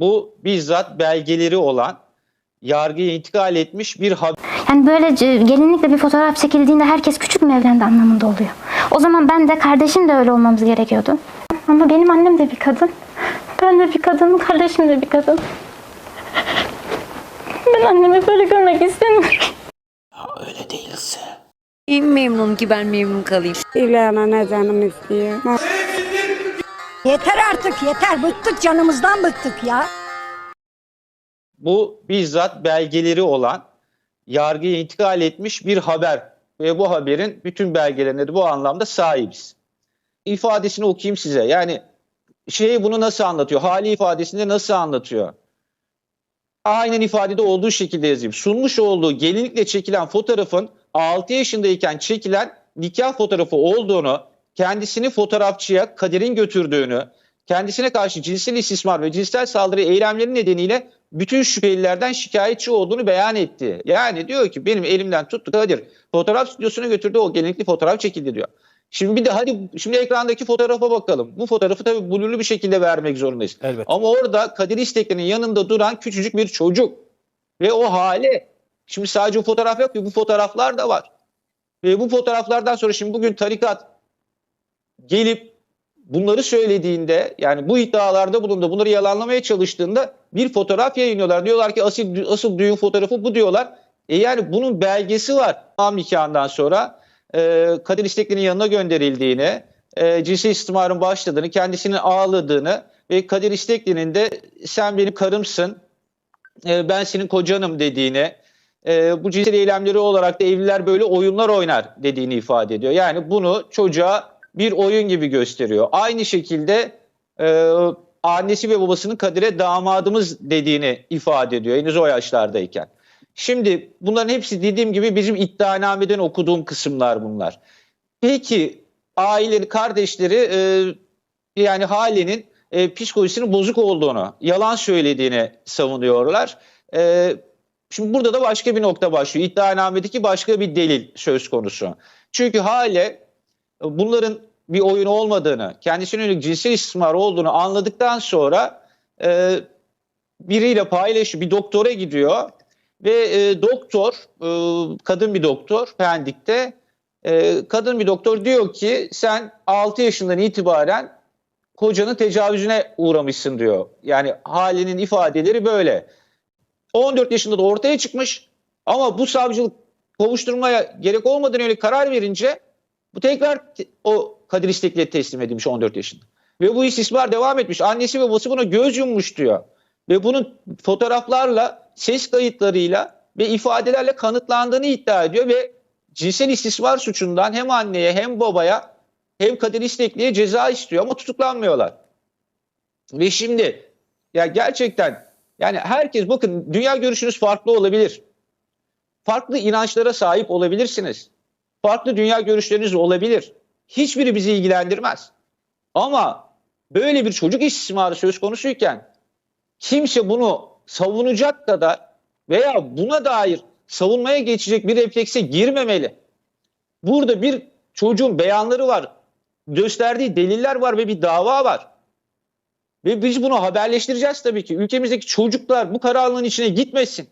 Bu bizzat belgeleri olan yargıya intikal etmiş bir haber. Yani böyle c- gelinlikle bir fotoğraf çekildiğinde herkes küçük mü evlendi anlamında oluyor. O zaman ben de kardeşim de öyle olmamız gerekiyordu. Ama benim annem de bir kadın. Ben de bir kadınım, kardeşim de bir kadın. Ben annemi böyle görmek istemiyorum. İyi memnun ki ben memnun kalayım. İlana ne canım istiyor. Yeter artık yeter. Bıktık canımızdan bıktık ya. Bu bizzat belgeleri olan yargıya intikal etmiş bir haber. Ve bu haberin bütün belgelerine de bu anlamda sahibiz. İfadesini okuyayım size. Yani şey bunu nasıl anlatıyor? Hali ifadesinde nasıl anlatıyor? Aynen ifadede olduğu şekilde yazayım. Sunmuş olduğu gelinlikle çekilen fotoğrafın 6 yaşındayken çekilen nikah fotoğrafı olduğunu, kendisini fotoğrafçıya Kadir'in götürdüğünü, kendisine karşı cinsel istismar ve cinsel saldırı eylemleri nedeniyle bütün şüphelilerden şikayetçi olduğunu beyan etti. Yani diyor ki benim elimden tuttu Kadir fotoğraf stüdyosuna götürdü o gelinlikli fotoğraf çekildi diyor. Şimdi bir de hadi şimdi ekrandaki fotoğrafa bakalım. Bu fotoğrafı tabii blurlu bir şekilde vermek zorundayız. Elbette. Ama orada Kadir İstekli'nin yanında duran küçücük bir çocuk. Ve o hale. Şimdi sadece bu fotoğraf yok ki bu fotoğraflar da var. Ve bu fotoğraflardan sonra şimdi bugün tarikat gelip bunları söylediğinde yani bu iddialarda bulundu bunları yalanlamaya çalıştığında bir fotoğraf yayınlıyorlar. Diyorlar ki asıl, asıl düğün fotoğrafı bu diyorlar. E yani bunun belgesi var. Tam nikahından sonra e, Kadir İstekli'nin yanına gönderildiğini, e, cinsel istismarın başladığını, kendisinin ağladığını ve Kadir İstekli'nin de sen benim karımsın, e, ben senin kocanım dediğini, e, bu cinsel eylemleri olarak da evliler böyle oyunlar oynar dediğini ifade ediyor. Yani bunu çocuğa bir oyun gibi gösteriyor. Aynı şekilde e, annesi ve babasının Kadir'e damadımız dediğini ifade ediyor henüz o yaşlardayken. Şimdi bunların hepsi dediğim gibi bizim iddianameden okuduğum kısımlar bunlar. Peki aileleri, kardeşleri e, yani Hale'nin e, psikolojisinin bozuk olduğunu, yalan söylediğini savunuyorlar. E, şimdi burada da başka bir nokta başlıyor. İddianamedeki başka bir delil söz konusu. Çünkü Hale bunların bir oyun olmadığını, kendisine yönelik cinsel istismar olduğunu anladıktan sonra e, biriyle paylaşıyor, bir doktora gidiyor ve e, doktor, e, kadın bir doktor Pendik'te, e, kadın bir doktor diyor ki sen 6 yaşından itibaren kocanın tecavüzüne uğramışsın diyor. Yani halinin ifadeleri böyle. 14 yaşında da ortaya çıkmış ama bu savcılık kovuşturmaya gerek olmadan öyle karar verince bu tekrar te- o Kadir İstekli'ye teslim edilmiş 14 yaşında. Ve bu istismar devam etmiş. Annesi ve babası buna göz yummuş diyor. Ve bunun fotoğraflarla, ses kayıtlarıyla ve ifadelerle kanıtlandığını iddia ediyor ve cinsel istismar suçundan hem anneye hem babaya hem Kadir İstekli'ye ceza istiyor ama tutuklanmıyorlar. Ve şimdi ya gerçekten yani herkes bakın dünya görüşünüz farklı olabilir. Farklı inançlara sahip olabilirsiniz. Farklı dünya görüşleriniz olabilir. Hiçbiri bizi ilgilendirmez. Ama böyle bir çocuk istismarı söz konusuyken kimse bunu savunacak kadar veya buna dair savunmaya geçecek bir reflekse girmemeli. Burada bir çocuğun beyanları var, gösterdiği deliller var ve bir dava var. Ve biz bunu haberleştireceğiz tabii ki. Ülkemizdeki çocuklar bu karanlığın içine gitmesin.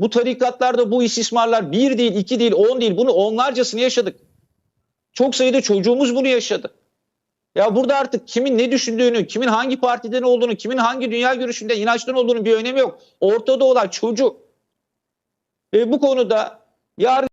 Bu tarikatlarda bu istismarlar bir değil, iki değil, on değil. Bunu onlarcasını yaşadık. Çok sayıda çocuğumuz bunu yaşadı. Ya burada artık kimin ne düşündüğünü, kimin hangi partiden olduğunu, kimin hangi dünya görüşünde, inançtan olduğunu bir önemi yok. Ortada olan çocuk. Ve bu konuda yarın